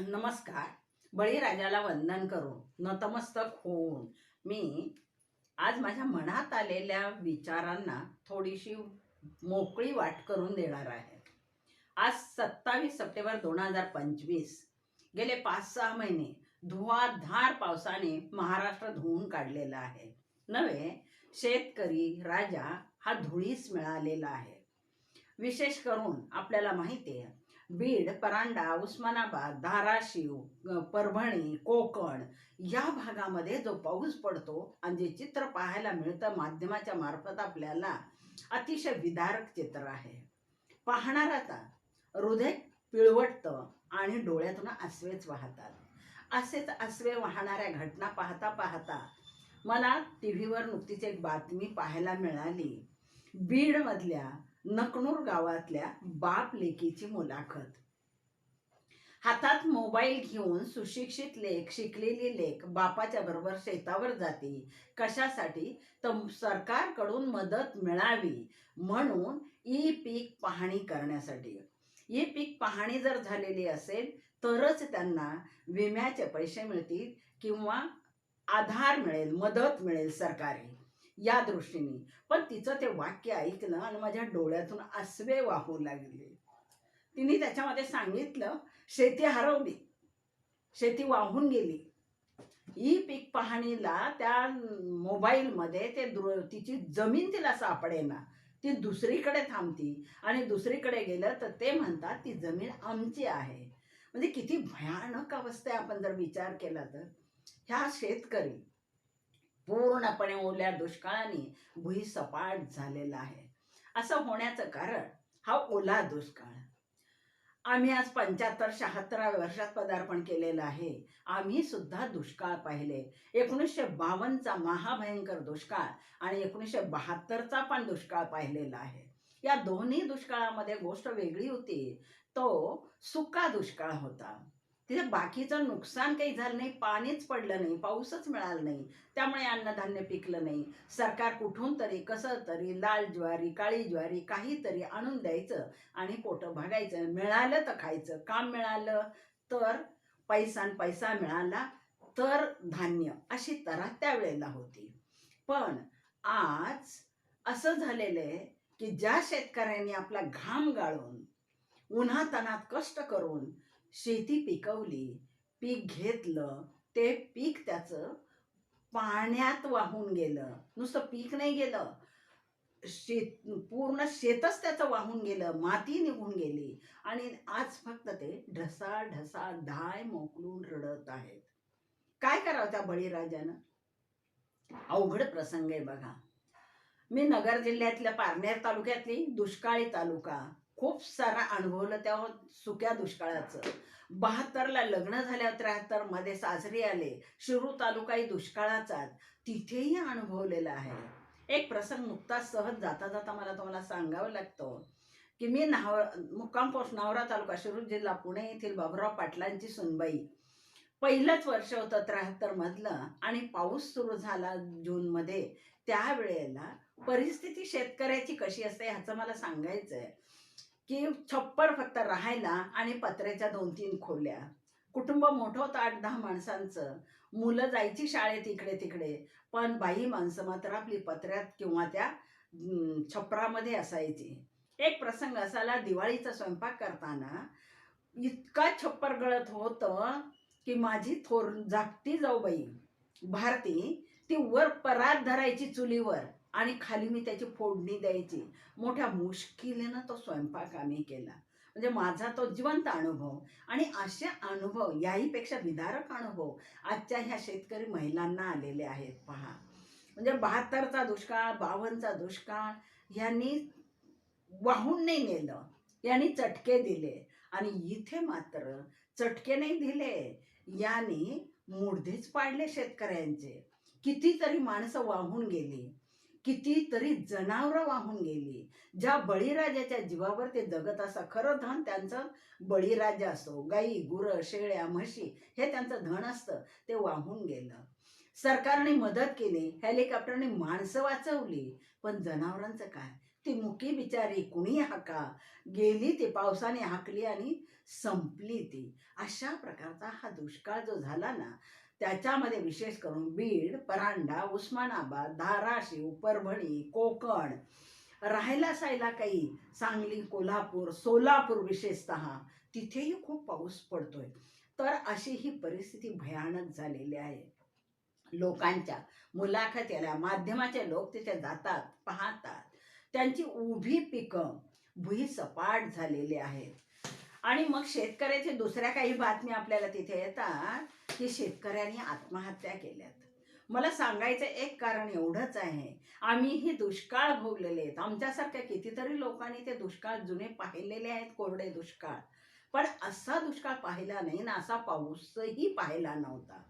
नमस्कार. बळीराजाला वंदन करून नतमस्तक होऊन मी आज माझ्या मनात आलेल्या विचारांना थोडीशी मोकळी वाट करून देणार आहे. आज सत्तावीस सप्टेंबर दोन हजार पंचवीस. गेले पाच सहा महिने धुवाधार पावसाने महाराष्ट्र धुवून काढलेला आहे. नव्हे शेतकरी राजा हा धुळीस मिळालेला आहे. विशेष करून आपल्याला माहिती आहे बीड परांडा उस्मानाबाद धाराशिव परभणी कोकण या भागामध्ये जो पाऊस पडतो आणि जे चित्र पाहायला मिळतं माध्यमाच्या मार्फत आपल्याला अतिशय विदारक चित्र आहे. पाहणाराचा हृदय पिळवटतं आणि डोळ्यातून आसवेच वाहतात. असेच आसवे वाहणाऱ्या घटना पाहता पाहता मला टी व्हीवर नुकतीच एक बातमी पाहायला मिळाली. बीडमधल्या नकनूर गावातल्या बाप लेकीची मुलाखत. हातात मोबाईल घेऊन सुशिक्षित लेख शिकलेली लेख बापाच्या बरोबर शेतावर जाते. कशासाठी? तर सरकारकडून मदत मिळावी म्हणून ई पीक पाहणी करण्यासाठी. ई पीक पाहणी जर झालेली असेल तरच त्यांना विम्याचे पैसे मिळतील किंवा आधार मिळेल मदत मिळेल सरकारी. या दृष्टीने. पण तिचं ते वाक्य ऐकलं आणि माझ्या डोळ्यातून आसवे वाहू लागले. तिने त्याच्यामध्ये सांगितलं शेती हरवली. शेती वाहून गेली. ही पीक पाहणीला त्या मोबाईलमध्ये ते दृ तिची जमीन तिला सापडेना. ती दुसरीकडे थांबती आणि दुसरीकडे गेलं तर ते म्हणतात ती जमीन आमची आहे. म्हणजे किती भयानक अवस्था आहे आपण जर विचार केला तर. ह्या शेतकरी पूर्णपणे ओल्या दुष्काळाने भुई सपाट झालेला आहे. असं होण्याचं कारण हा ओला दुष्काळ. आम्ही आज पंच्याहत्तर शहात्तराव्या वर्षात पदार्पण केलेलं आहे. आम्ही सुद्धा दुष्काळ पाहिले. एकोणीसशे बावन्नचा महाभयंकर दुष्काळ आणि एकोणीसशे बहात्तरचा पण दुष्काळ पाहिलेला आहे. या दोन्ही दुष्काळामध्ये गोष्ट वेगळी होती. तो सुका दुष्काळ होता. तिथे बाकीचं नुकसान काही झालं नाही पाणीच पडलं नाही पाऊसच मिळाला नाही. त्यामुळे अन्नधान्य पिकलं नाही. सरकार कुठून तरी कसं तरी लाल ज्वारी काळी ज्वारी काहीतरी आणून द्यायचं आणि पोटं भागायचं. मिळालं तर खायचं. काम मिळालं तर पैसा पैसा मिळाला तर धान्य. अशी तऱ्हा त्यावेळेला होती. पण आज असं झालेलं आहे की ज्या शेतकऱ्यांनी आपला घाम गाळून उन्हातानात कष्ट करून शेती पिकवली पीक घेतलं ते पीक त्याचं पाण्यात वाहून गेलं. नुसतं पीक नाही गेलं. शेत पूर्ण शेतच त्याचं वाहून गेलं माती निघून गेली. आणि आज फक्त ते ढसा ढसा ढाय मोकलून रडत आहेत. काय करावं त्या बळीराजानं? अवघड प्रसंग आहे बघा. मी नगर जिल्ह्यातल्या पारनेर तालुक्यातली दुष्काळी तालुका खूप सारा अनुभवलं त्या सुक्या दुष्काळाचं. बहात्तरला लग्न झाल्यावर त्र्याहत्तरमध्ये साजरे आले. शिरू तालुकाही दुष्काळाचाच तिथेही अनुभवलेला आहे. एक प्रसंग नुकताच सहज जाता जाता मला तुम्हाला सांगावं लागतं. की मी नाव मुक्काम पोस्ट नावरा तालुका शिरूर जिल्हा पुणे येथील बाबुराव पाटलांची सुनबाई. पहिलंच वर्ष होतं त्र्याहत्तर मधलं आणि पाऊस सुरू झाला जूनमध्ये त्यावेळेला परिस्थिती शेतकऱ्याची कशी असते ह्याचं मला सांगायचं आहे की छप्पर फक्त राहायला आणि पत्र्याच्या दोन तीन खोल्या. कुटुंब मोठं होतं आठ दहा माणसांचं. मुलं जायची शाळेत इकडे तिकडे. पण बाई माणसं मात्र आपली पत्र्यात किंवा त्या छपरामध्ये असायची. एक प्रसंग असाला दिवाळीचा स्वयंपाक करताना इतका छप्पर गळत होतं की माझी थोर जागती जाऊ बाई भारती ती वर परात धरायची चुलीवर. आणि खाली मी त्याची फोडणी द्यायची. मोठ्या मुश्किलीनं तो स्वयंपाक आम्ही केला. म्हणजे माझा तो जिवंत अनुभव. आणि असे अनुभव याहीपेक्षा विदारक अनुभव आजच्या ह्या शेतकरी महिलांना आलेले आहेत. पहा. म्हणजे बहात्तरचा दुष्काळ बावनचा दुष्काळ ह्यांनी वाहून नाही नेलं. यांनी चटके दिले. आणि इथे मात्र चटके नाही दिले. यांनी मुर्धेच पाडले शेतकऱ्यांचे. कितीतरी माणसं वाहून गेली. कितीतरी जनावरं वाहून गेली. ज्या बळीराजाच्या जीवावर ते जगत असा खरं धन त्यांचं बळीराजा असतो गाई गुरं शेळ्या म्हशी हे त्यांचं धन असतं ते वाहून गेलं. सरकारने मदत केली हेलिकॉप्टरने माणसं वाचवली पण जनावरांचं काय? ती मुकी बिचारी कुणी हाका? गेली ती पावसाने हाकली आणि संपली ती. अशा प्रकारचा हा दुष्काळ जो झाला ना त्याच्यामध्ये विशेष करून बीड परांडा उस्मानाबाद धाराशिव परभणी कोकण राहायला सायला काही सांगली कोल्हापूर सोलापूर विशेषतः तिथेही खूप पाऊस पडतोय. तर अशी ही परिस्थिती भयानक झालेली आहे. लोकांच्या मुलाखतीला माध्यमाचे लोक तिथे जातात पाहतात. त्यांची उभी पिकं भुई सपाट झालेली आहेत. आणि मग शेतकऱ्याची दुसऱ्या काही बातम्या आपल्याला तिथे येतात की शेतकऱ्यांनी आत्महत्या केल्यात. मला सांगायचं एक कारण एवढंच आहे. आम्हीही दुष्काळ भोगलेले आहेत. आमच्यासारख्या कितीतरी लोकांनी ते दुष्काळ जुने पाहिलेले आहेत कोरडे दुष्काळ. पण असा दुष्काळ पाहिला नाही ना असा पाऊसही पाहिला नव्हता.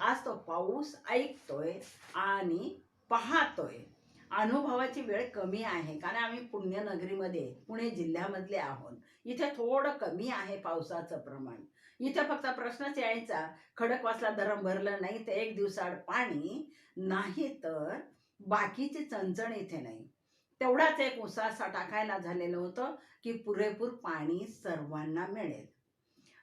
आज तो पाऊस ऐकतोय आणि पाहतोय. अनुभवाची वेळ कमी आहे. कारण आम्ही पुण्यनगरीमध्ये पुणे जिल्ह्यामधले आहोत. इथे थोडं कमी आहे पावसाचं प्रमाण. इथे फक्त प्रश्नच यायचा खडकवासला धरण भरलं नाही तर एक दिवसाआड पाणी नाही तर बाकीची चणचण इथे नाही. तेवढाच एक उसासा टाकायला झालेलं होतं की पुरेपूर पाणी सर्वांना मिळेल.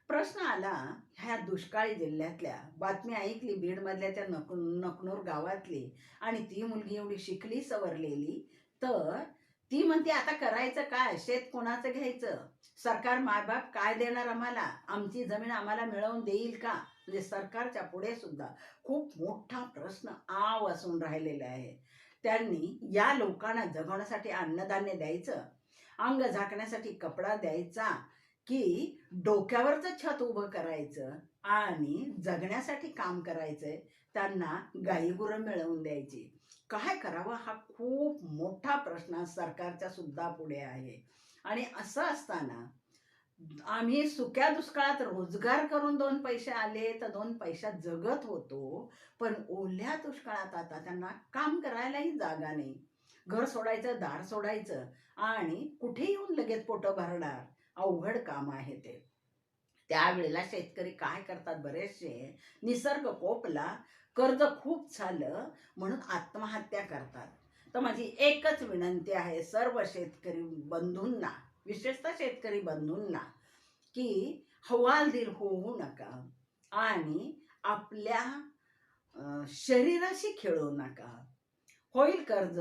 प्रश्न आला ह्या दुष्काळी जिल्ह्यातल्या बातमी ऐकली बीडमधल्या त्या नक नकनूर गावातली आणि ती मुलगी एवढी शिकली सवरलेली तर ती म्हणते आता करायचं काय? शेत कोणाचं घ्यायचं? सरकार मायबाप काय देणार आम्हाला? आमची जमीन आम्हाला मिळवून देईल का? म्हणजे सरकारच्या पुढे सुद्धा खूप मोठा प्रश्न आव असून राहिलेला आहे. त्यांनी या लोकांना जगवण्यासाठी अन्नधान्य द्यायचं अंग झाकण्यासाठी कपडा द्यायचा की डोक्यावरचं छत उभं करायचं आणि जगण्यासाठी काम करायचंय त्यांना गाईगुरं मिळवून द्यायची. काय करावं? हा खूप मोठा प्रश्न सरकारच्या सुद्धा पुढे आहे. आणि असं असताना आम्ही सुक्या दुष्काळात रोजगार करून दोन पैसे आले तर दोन पैशात जगत होतो. पण ओल्या दुष्काळात आता त्यांना काम करायलाही जागा नाही. घर सोडायचं दार सोडायचं आणि कुठे येऊन लगेच पोटं भरणार? अवघड काम आहे ते. त्यावेळेला शेतकरी काय करतात बरेचसे? निसर्ग कोपला कर्ज खूप झालं म्हणून आत्महत्या करतात. तर माझी एकच विनंती आहे सर्व शेतकरी बंधूंना विशेषतः शेतकरी बंधूंना की हवालदिल होऊ नका आणि आपल्या शरीराशी खेळू नका. होईल कर्ज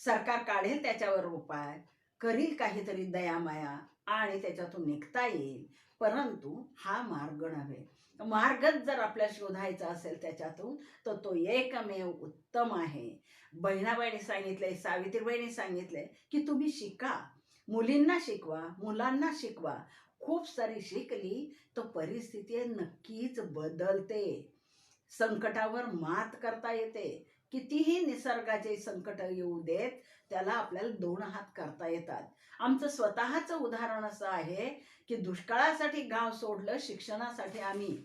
सरकार काढेल त्याच्यावर उपाय करील काहीतरी दयामाया आणि त्याच्यातून निघता येईल. परंतु हा मार्ग नव्हे. मार्गच जर आपल्या शोधायचा असेल त्याच्यातून तर तो एकमेव उत्तम आहे. बहिणाबाईने सांगितलंय सावित्रीबाईने सांगितलंय की तुम्ही शिका. मुलींना शिकवा मुलांना शिकवा. खूप सारी शिकली तर परिस्थिती नक्कीच बदलते. संकटावर मात करता येते. कितीही निसर्गाचे संकट येऊ देत त्याला आपल्याला दोन हात करता येतात. आमचं स्वतःचं उदाहरण असं आहे की दुष्काळासाठी गाव सोडलं शिक्षणासाठी आम्ही.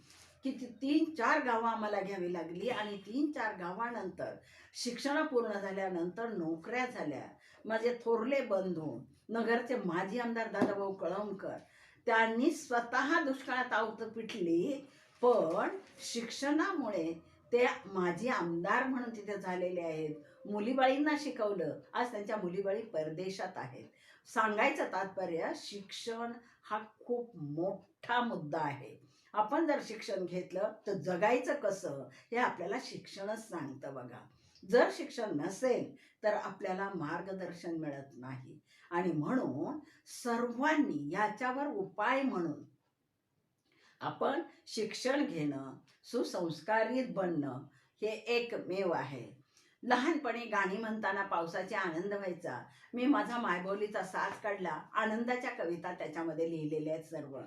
किती तीन चार गावं आम्हाला घ्यावी लागली आणि तीन चार गावानंतर शिक्षण पूर्ण झाल्यानंतर नोकऱ्या झाल्या. माझे थोरले बंधू नगरचे माजी आमदार दादाभाऊ कळमकर त्यांनी स्वतः दुष्काळात आवत पिटली पण शिक्षणामुळे ते माजी आमदार म्हणून तिथे झालेले आहेत. मुलीबाळींना शिकवलं. आज त्यांच्या मुलीबाळी परदेशात आहेत. सांगायचं तात्पर्य शिक्षण हा खूप मोठा मुद्दा आहे. आपण जर शिक्षण घेतलं तर जगायचं कसं? हे आपल्याला शिक्षणच सांगतं बघा. जर शिक्षण नसेल तर आपल्याला मार्गदर्शन मिळत नाही. आणि म्हणून सर्वांनी याच्यावर उपाय म्हणून आपण शिक्षण घेणं सुसंस्कारित बनणं हे एकमेव आहे. लहानपणी गाणी म्हणताना पावसाचा आनंद व्हायचा. मी माझा मायबोलीचा साथ काढला आनंदाच्या कविता त्याच्यामध्ये लिहिलेल्या आहेत सर्व.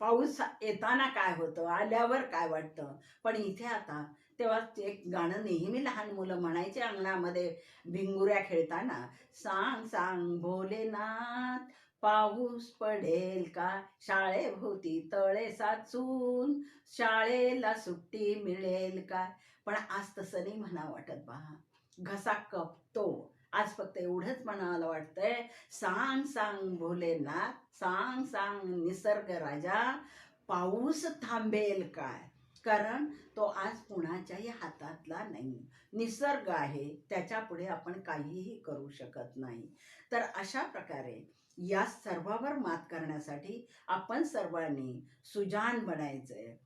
पाऊस येताना काय होतं आल्यावर काय वाटतं? पण इथे आता तेव्हा ते गाणं नेहमी लहान मुलं म्हणायचे अंगणामध्ये भिंगुऱ्या खेळताना सांग सांग भोलेनाथ पाऊस पडेल का? शाळेभोवती तळे साचून. शाळेला सुट्टी मिळेल का? पण आज तसं नाही म्हणा वाटत पहा घसा कपतो. आज फक्त एवढंच म्हणायला वाटतंय. सांग सांग भोलेनाथ. सांग सांग निसर्ग राजा. पाऊस थांबेल काय? कारण तो आज कुणाच्याही हातातला नाही. निसर्ग आहे. त्याच्या पुढे आपण काहीही करू शकत नाही. तर अशा प्रकारे या सर्वावर मात करण्यासाठी आपण सर्वांनी सुजाण बनायचंय.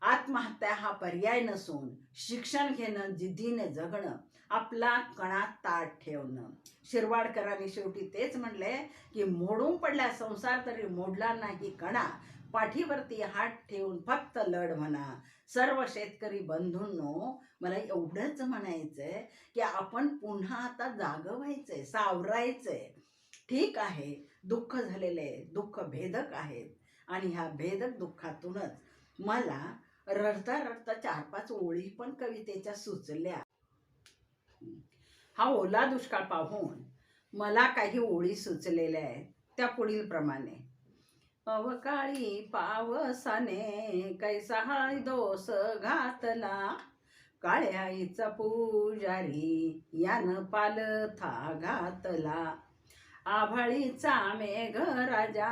आत्महत्या हा पर्याय नसून शिक्षण घेणं जिद्दीने जगणं आपला कणात ताट ठेवणं. शिरवाडकरांनी शेवटी तेच म्हणले की मोडून पडल्या संसार तरी मोडला नाही कणा. पाठीवरती हात ठेवून फक्त लढ म्हणा. सर्व शेतकरी बंधूंनो मला एवढंच म्हणायचंय की आपण पुन्हा आता जाग व्हायचंय सावरायचंय. ठीक आहे दुःख झालेले आहे दुःख भेदक आहेत. आणि ह्या भेदक दुःखातूनच मला रडता रडता चार पाच ओळी पण कवितेच्या सुचल्या. हा ओला दुष्काळ पाहून मला काही ओळी सुचलेल्या आहेत त्या पुढील प्रमाणे अवकाळी पावसाने कैसा हा दोष घातला काळ्या आईचा पुजारी यानं पालथा घातला. आभाळीचा मेघ राजा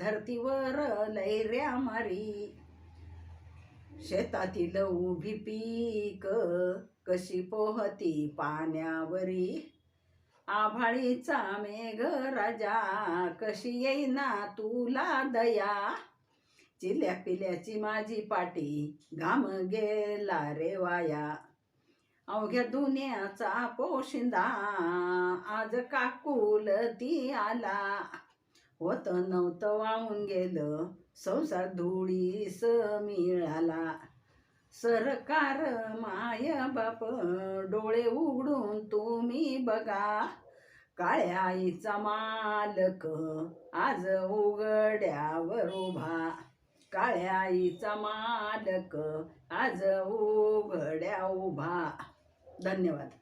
धरतीवर लैऱ्या मारी शेतातील उभी पीक कशी पोहती पाण्यावरी? आभाळीचा मेघ राजा कशी येईना तुला दया? चिल्या पिल्याची माझी पाटी घाम गेला रे वाया. अवघ्या दुनियाचा पोशिंदा आज काकुल ती आला होत नव्हतं वाहून गेलं संसार धुळीस मिळाला. सरकार माय बाप डोळे उघडून तुम्ही बघा. काळ्या आईचा मालक आज उघड्यावर उभा. काळ्या आईचा मालक आज उघड्या उभा. धन्यवाद.